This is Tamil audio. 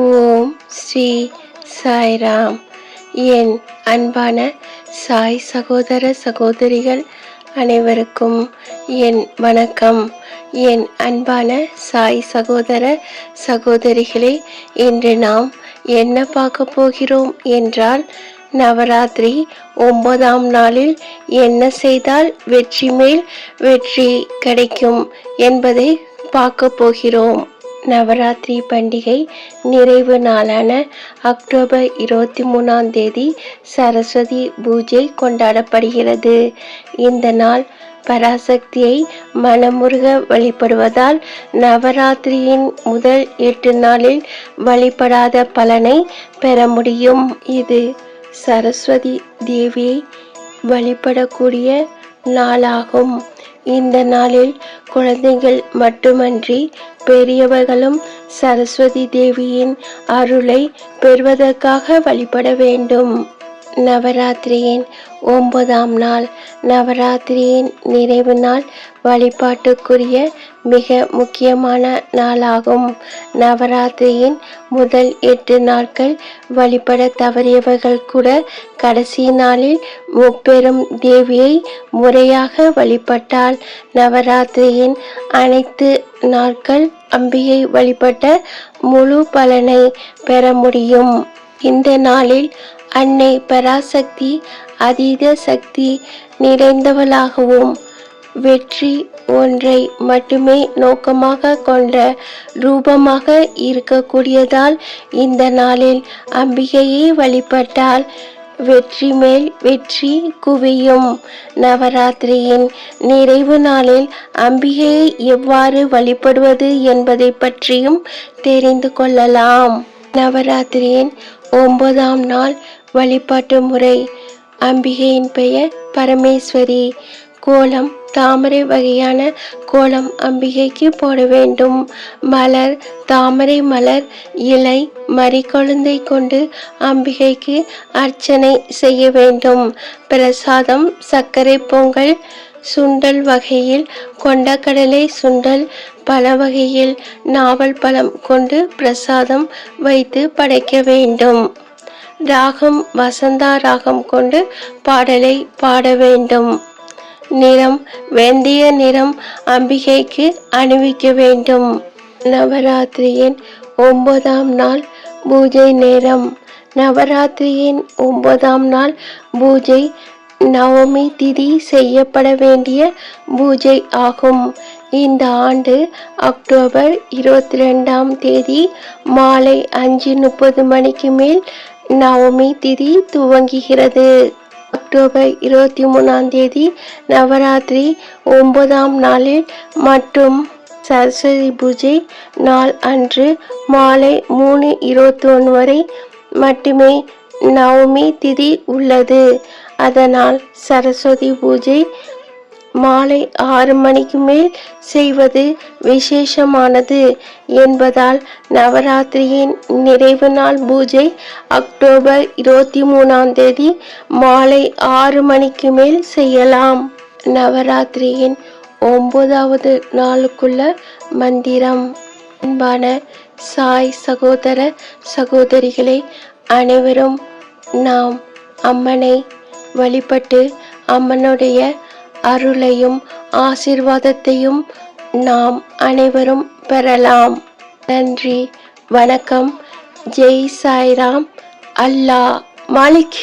ஓம் ஸ்ரீ சாய்ராம். என் அன்பான சாய் சகோதர சகோதரிகள் அனைவருக்கும் என் வணக்கம். என் அன்பான சாய் சகோதர சகோதரிகளே இன்று நாம் என்ன பார்க்க போகிறோம் என்றால் நவராத்திரி ஒன்பதாம் நாளில் என்ன செய்தால் வெற்றி மேல் வெற்றி கிடைக்கும் என்பதை பார்க்க போகிறோம். நவராத்திரி பண்டிகை நிறைவு நாளான அக்டோபர் இருபத்தி மூணாம் தேதி சரஸ்வதி பூஜை கொண்டாடப்படுகிறது. இந்த நாள் பராசக்தியை மனமுருக வழிபடுவதால் நவராத்திரியின் முதல் எட்டு நாளில் வழிபடாத பலனை பெற முடியும். இது சரஸ்வதி தேவியை வழிபடக்கூடிய நாளாகும். இந்த நாளில் குழந்தைகள் மட்டுமன்றி பெரியவர்களும் சரஸ்வதி தேவியின் அருளை பெறுவதற்காக வழிபட வேண்டும். நவராத்திரியின் ஒன்பதாம் நாள். நவராத்திரியின் நிறைவு நாள் வழிபாட்டுக்குரிய மிக முக்கியமான நாளாகும். நவராத்திரியின் முதல் எட்டு நாட்கள் வழிபட தவறியவர்கள் கூட கடைசி நாளில் முப்பெரும் தேவியை முறையாக வழிபட்டால் நவராத்திரியின் அனைத்து நாட்கள் அம்பியை வழிபட்ட முழு பலனை பெற முடியும். இந்த நாளில் அன்னை பராசக்தி அதீத சக்தி நிறைந்தவளாகவும். வெற்றி ஒன்றை மட்டுமே நோக்கமாக கொண்ட ரூபமாக இருக்கக்கூடியதால் இந்த நாளில் அம்பிகையை வழிபட்டால் வெற்றி மேல் வெற்றி குவியும். நவராத்திரியின் நிறைவு நாளில் அம்பிகையை எவ்வாறு வழிபடுவது என்பதை பற்றியும் தெரிந்து கொள்ளலாம். நவராத்திரியின் ஒன்பதாம் நாள் வழிபாட்டு முறை. அம்பிகையின் பெயர் பரமேஸ்வரி. கோலம் தாமரை வகையான கோலம் அம்பிகைக்கு போட வேண்டும். மலர் தாமரை மலர் இலை மறிக்கொழுந்தை கொண்டு அம்பிகைக்கு அர்ச்சனை செய்ய வேண்டும். பிரசாதம் சர்க்கரை பொங்கல் சுண்டல் வகையில் கொண்டக்கடலை சுண்டல் பல வகையில் நாவல் பழம் கொண்டு பிரசாதம் வைத்து படைக்க வேண்டும். ராகம் வசந்தா ராகம் கொண்டு பாடலை பாட வேண்டும். நிறம் வெந்தய நிறம் அம்பிகைக்கு அணிவிக்க வேண்டும். நவராத்திரியின் ஒன்பதாம் நாள் பூஜை நேரம். நவராத்திரியின் ஒன்பதாம் நாள் பூஜை நவமி திதி செய்யப்பட வேண்டிய பூஜை ஆகும். இந்த ஆண்டு அக்டோபர் இருபத்தி ரெண்டாம் தேதி மாலை அஞ்சு முப்பது மணிக்கு மேல் நவமி திதி துவங்குகிறது. அக்டோபர் இருபத்தி மூணாம் தேதி நவராத்திரி ஒன்பதாம் நாளில் மற்றும் சரஸ்வதி பூஜை நாள் அன்று மாலை மூணு இருபத்தி ஒன்று வரை மட்டுமே நவமி திதி உள்ளது. அதனால் சரஸ்வதி பூஜை மாலை ஆறு மணிக்கு மேல் செய்வது விசேஷமானது என்பதால் நவராத்திரியின் நிறைவு நாள் பூஜை அக்டோபர் இருபத்தி மூணாம் தேதி மாலை ஆறு மணிக்கு மேல் செய்யலாம். நவராத்திரியின் ஒன்பதாவது நாளுக்குள்ள மந்திரம். அன்பான சாய் சகோதர சகோதரிகளை அனைவரும் நாம் அம்மனை வழிபட்டு அம்மனுடைய அருளையும் ஆசிர்வாதத்தையும் நாம் அனைவரும் பெறலாம். நன்றி. வணக்கம். ஜெய் சாய்ராம். அல்லாஹ் மாலிக்.